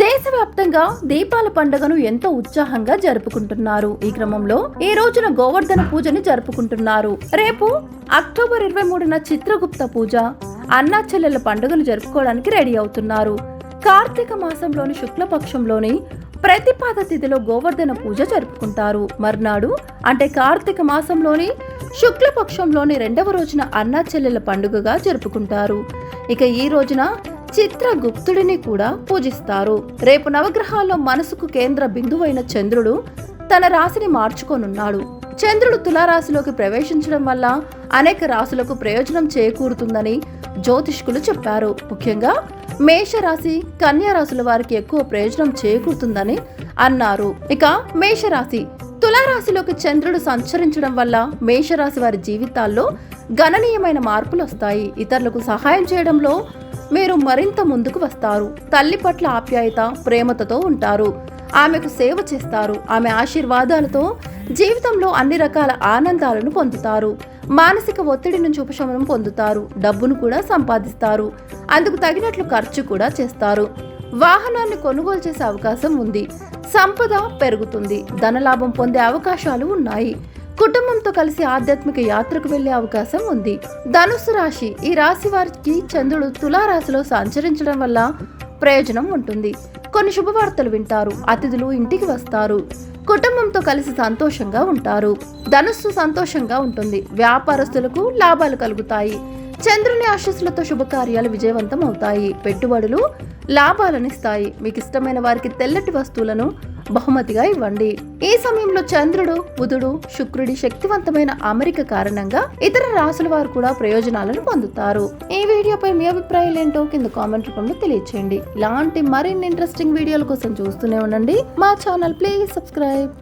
దేశవ్యాప్తంగా దీపాల పండుగను ఎంతో ఉత్సాహంగా జరుపుకుంటున్నారు. ఈ క్రమంలో ఈ రోజున గోవర్ధన పూజని జరుపుకుంటున్నారు. రేపు అక్టోబర్ ఇరవై మూడున చిత్రగుప్త పూజ అన్నా చెల్లెల పండుగను జరుపుకోవడానికి రెడీ అవుతున్నారు. కార్తీక మాసంలోని శుక్లపక్షంలోని ప్రతిపాద తిథిలో గోవర్ధన పూజ జరుపుకుంటారు. మర్నాడు అంటే కార్తీక మాసంలోని శుక్లపక్షంలోని రెండవ రోజున అన్నా చెల్లెల పండుగగా జరుపుకుంటారు. ఇక ఈ రోజున చిత్రగుప్తుడిని కూడా పూజిస్తారు. రేపు నవగ్రహాల్లో మనసుకు కేంద్ర బిందువైన చంద్రుడు తన రాశిని మార్చుకోనున్నాడు. చంద్రుడు తులారాశిలోకి ప్రవేశించడం వల్ల అనేక రాశులకు ప్రయోజనం చేకూరుతుందని జ్యోతిష్కులు చెప్పారు. ముఖ్యంగా మేషరాశి కన్యా రాశుల వారికి ఎక్కువ ప్రయోజనం చేకూరుతుందని అన్నారు. ఇక మేషరాశి తులారాశిలోకి చంద్రుడు సంచరించడం వల్ల మేషరాశి వారి జీవితాల్లో గణనీయమైన మార్పులు వస్తాయి ఇతరులకు సహాయం చేయడంలో మీరు మరింత ముందుకు వస్తారు. తల్లి పట్ల ఆప్యాయత ప్రేమతతో ఉంటారు. ఆమెకు సేవ చేస్తారు. ఆమె ఆశీర్వాదాలతో జీవితంలో అన్ని రకాల ఆనందాలను పొందుతారు. మానసిక ఒత్తిడి నుంచి ఉపశమనం పొందుతారు. డబ్బును కూడా సంపాదిస్తారు. అందుకు తగినట్లు ఖర్చు కూడా చేస్తారు. వాహనాన్ని కొనుగోలు చేసే అవకాశం ఉంది. సంపద పెరుగుతుంది. ధనలాభం పొందే అవకాశాలు ఉన్నాయి. కుటుంబంతో కలిసి ఆధ్యాత్మిక యాత్రకు వెళ్ళే అవకాశం ఉంది. ధనుసు రాశి ఈ రాశి వారికి చంద్రుడు తులారాశిలో సంచరించడం వల్ల ప్రయోజనం ఉంటుంది. కొన్ని శుభవార్తలు వింటారు. అతిథులు ఇంటికి వస్తారు. కుటుంబంతో కలిసి సంతోషంగా ఉంటారు. ధనుస్సు సంతోషంగా ఉంటుంది. వ్యాపారస్తులకు లాభాలు కలుగుతాయి. చంద్రుని ఆశస్సులతో శుభకార్యాలు విజయవంతం అవుతాయి. పెట్టుబడులు లాభాలనిస్తాయి. మీకు ఇష్టమైన వారికి తెల్లటి వస్తువులను బహుమతిగా ఇవ్వండి. ఈ సమయంలో చంద్రుడు బుధుడు శుక్రుడి శక్తివంతమైన అమరిక కారణంగా ఇతర రాసుల వారు కూడా ప్రయోజనాలను పొందుతారు. ఈ వీడియోపై మీ అభిప్రాయాలు ఏంటో కింద కామెంట్ రూపంలో తెలియచేయండి. ఇలాంటి మరిన్ని ఇంట్రెస్టింగ్ వీడియోల కోసం చూస్తూనే ఉండండి. మా ఛానల్ ప్లీజ్ సబ్స్క్రైబ్.